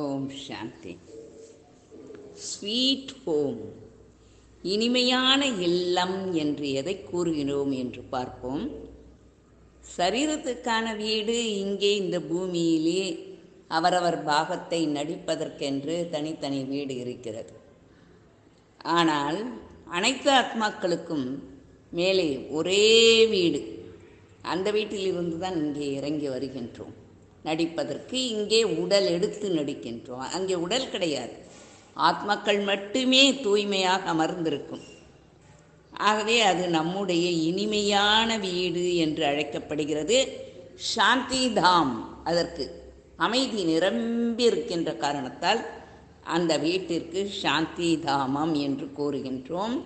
ஓம் சாந்தி. Sweet home. இனிமையான இல்லம் என்று எதை கூறுகிறோம் என்று பார்ப்போம். சரீரத்துக்கான வீடு இங்கே இந்த பூமியிலே அவரவர் பாகத்தை நடிப்பதற்கென்று தனித்தனி வீடு இருக்கிறது. ஆனால் அனைத்து ஆத்மாக்களுக்கும் மேலே ஒரே வீடு. அந்த வீட்டிலிருந்து தான் இங்கே இறங்கி வருகின்றோம். நடிப்பதற்கு இங்கே உடல் எடுத்து நடிக்கின்றோம். அங்கே உடல் கிடையாது. ஆத்மாக்கள் மட்டுமே தூய்மையாக அமர்ந்திருக்கும். ஆகவே அது நம்முடைய இனிமையான வீடு என்று அழைக்கப்படுகிறது. சாந்தி தாம் அதற்கு அமைதி நிரம்பி இருக்கின்ற காரணத்தால் அந்த வீட்டிற்கு சாந்தி தாமம் என்று கூறுகின்றோம்.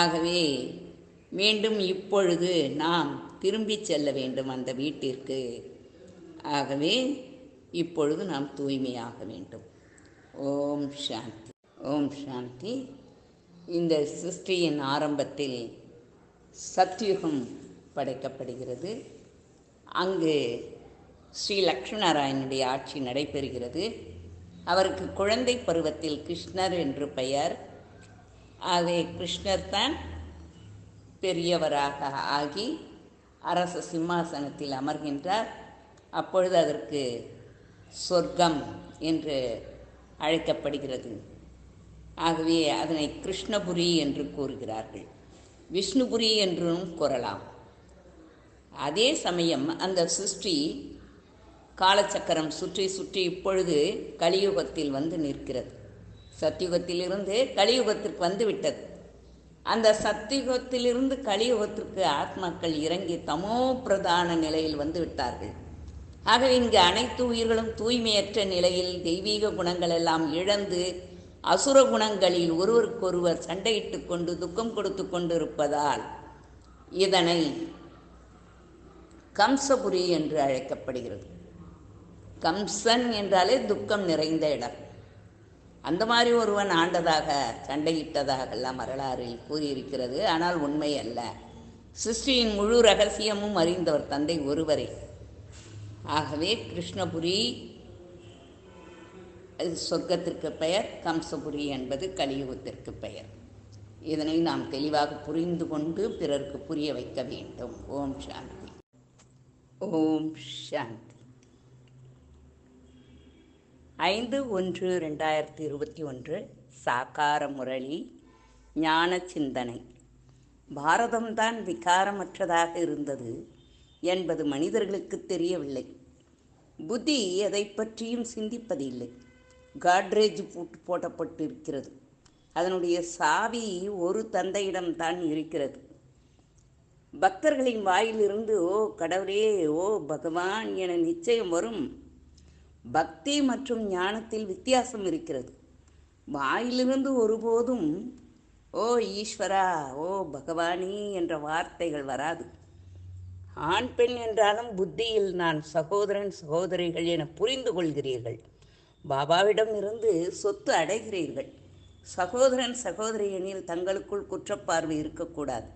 ஆகவே மீண்டும் இப்பொழுது நாம் திரும்பி செல்ல வேண்டும் அந்த வீட்டிற்கு. ஆகவே இப்பொழுது நாம் தூய்மையாக வேண்டும். ஓம் சாந்தி. ஓம் சாந்தி. இந்த சிருஷ்டியின் ஆரம்பத்தில் சத்யுகம் படைக்கப்படுகிறது. அங்கு ஸ்ரீ லக்ஷ்மணராயனுடைய ஆட்சி நடைபெறுகிறது. அவருக்கு குழந்தை பருவத்தில் கிருஷ்ணர் என்று பெயர். ஆகவே கிருஷ்ணர் தான் பெரியவராக ஆகி அரச சிம்மாசனத்தில் அமர்கின்றார். அப்பொழுது அதற்கு சொர்க்கம் என்று அழைக்கப்படுகிறது. ஆகவே அதனை கிருஷ்ணபுரி என்று கூறுகிறார்கள். விஷ்ணுபுரி என்றும் கூறலாம். அதே சமயம் அந்த சிருஷ்டி காலச்சக்கரம் சுற்றி சுற்றி இப்பொழுது கலியுகத்தில் வந்து நிற்கிறது. சத்தியுகத்திலிருந்து கலியுகத்திற்கு வந்து விட்டது. அந்த சத்தியுகத்திலிருந்து கலியுகத்திற்கு ஆத்மாக்கள் இறங்கி தமோ பிரதான நிலையில் வந்து விட்டார்கள். ஆகவே இங்கு அனைத்து உயிர்களும் தூய்மையற்ற நிலையில் தெய்வீக குணங்கள் எல்லாம் இழந்து அசுர குணங்களில் ஒருவருக்கொருவர் சண்டையிட்டு கொண்டு துக்கம் கொடுத்து கொண்டிருப்பதால் இதனை கம்சபுரி என்று அழைக்கப்படுகிறது. கம்சன் என்றாலே துக்கம் நிறைந்த இடம். அந்த மாதிரி ஒருவன் ஆண்டதாக சண்டையிட்டதாக எல்லாம் வரலாறில் கூறியிருக்கிறது. ஆனால் உண்மை அல்ல. சிருஷ்டியின் முழு ரகசியமும் அறிந்தவர் தந்தை ஒருவரே. ஆகவே கிருஷ்ணபுரி சொர்க்கத்திற்கு பெயர் கம்சபுரி என்பது கலியுகத்திற்கு பெயர். இதனை நாம் தெளிவாக புரிந்து கொண்டு பிறருக்கு புரிய வைக்க வேண்டும். ஓம் சாந்தி. ஓம் சாந்தி. ஐந்து ஒன்று ரெண்டாயிரத்தி இருபத்தி ஒன்று சாக்கார முரளி ஞான சிந்தனை. பாரதம்தான் விகாரமற்றதாக இருந்தது. என்பது மனிதர்களுக்கு தெரியவில்லை. புத்தி எதை பற்றியும் சிந்திப்பதில்லை. காட்ரேஜ் பூட்டு போடப்பட்டிருக்கிறது அதனுடைய சாவி ஒரு தந்தையிடம்தான் இருக்கிறது. பக்தர்களின் வாயிலிருந்து ஓ கடவுளே ஓ பகவான் என நிச்சயம் வரும். பக்தி மற்றும் ஞானத்தில் வித்தியாசம் இருக்கிறது. வாயிலிருந்து ஒருபோதும் ஓ ஈஸ்வரா ஓ பகவானி என்ற வார்த்தைகள் வராது. ஆண் பெண் என்றாலும் புத்தியில் நான் சகோதரன் சகோதரிகள் என புரிந்து கொள்கிறீர்கள். பாபாவிடம் இருந்து சொத்து அடைகிறீர்கள். சகோதரன் சகோதரி எனில் தங்களுக்குள் குற்றப்பார்வை இருக்கக்கூடாது.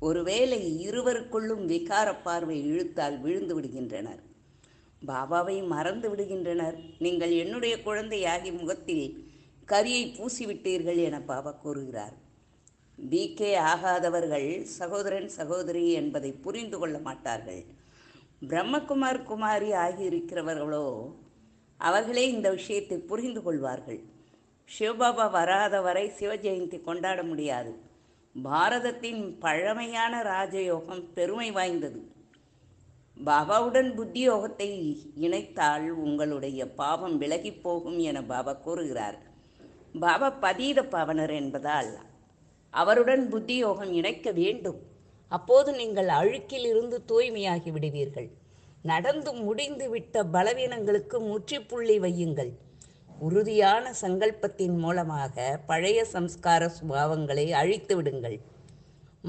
ஒருவேளை இருவருக்குள்ளும் விகார பார்வை இழுத்தால் விழுந்து விடுகின்றனர். பாபாவை மறந்து விடுகின்றனர். நீங்கள் என்னுடைய குழந்தையாகி முகத்தில் கரியை பூசிவிட்டீர்கள் என பாபா கூறுகிறார். பிகே ஆகாதவர்கள் சகோதரன் சகோதரி என்பதை புரிந்து கொள்ள மாட்டார்கள். பிரம்மகுமார் குமாரி ஆகியிருக்கிறவர்களோ அவர்களே இந்த விஷயத்தை புரிந்து கொள்வார்கள். சிவபாபா வராத வரை சிவஜெயந்தி கொண்டாட முடியாது. பாரதத்தின் பழமையான ராஜயோகம் பெருமை வாய்ந்தது. பாபாவுடன் புத்தி யோகத்தை இணைத்தால் உங்களுடைய பாவம் விலகி போகும் என பாபா கூறுகிறார். பாபா பதீத பாவனர் என்பதால் அவருடன் புத்தி யோகம் இணைக்க வேண்டும். அப்போது நீங்கள் அழுக்கில் இருந்து தூய்மையாகி விடுவீர்கள். நடந்து முடிந்து விட்ட பலவீனங்களுக்கு முற்றுப்புள்ளி வையுங்கள். உறுதியான சங்கல்பத்தின் மூலமாக பழைய சம்ஸ்கார சுபாவங்களை அழித்து விடுங்கள்.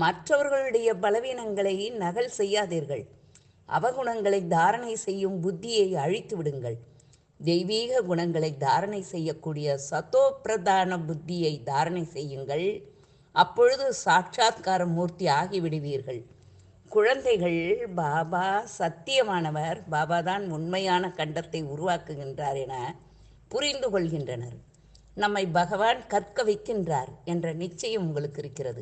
மற்றவர்களுடைய பலவீனங்களை நகல் செய்யாதீர்கள். அவகுணங்களை தாரணை செய்யும் புத்தியை அழித்து விடுங்கள். தெய்வீக குணங்களை தாரணை செய்யக்கூடிய சத்தோ பிரதான புத்தியை தாரணை செய்யுங்கள். அப்பொழுது சாட்சாத்கார மூர்த்தி ஆகிவிடுவீர்கள். குழந்தைகள் பாபா சத்தியமானவர் பாபா தான் உண்மையான கண்டத்தை உருவாக்குகின்றார் என புரிந்து கொள்கின்றனர். நம்மை பகவான் கற்க வைக்கின்றார் என்ற நிச்சயம் உங்களுக்கு இருக்கிறது.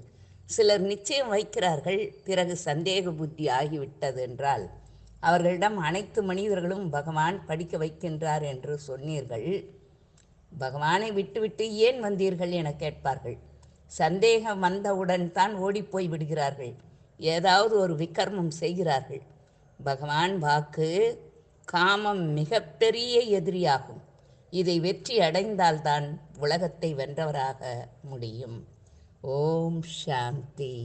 சிலர் நிச்சயம் வைக்கிறார்கள் பிறகு சந்தேக புத்தி ஆகிவிட்டது என்றால் அவர்களிடம் அனைத்து மனிதர்களும் பகவான் படிக்க வைக்கின்றார் என்று சொன்னீர்கள். பகவானை விட்டுவிட்டு ஏன் வந்தீர்கள் என கேட்பார்கள். சந்தேகம் வந்தவுடன் தான் ஓடிப்போய் விடுகிறார்கள். ஏதாவது ஒரு விக்கர்மம் செய்கிறார்கள். பகவான் வாக்கு காமம் மிகப்பெரிய எதிரியாகும். இதை வெற்றி அடைந்தால்தான் உலகத்தை வென்றவராக முடியும். ஓம் சாந்தி.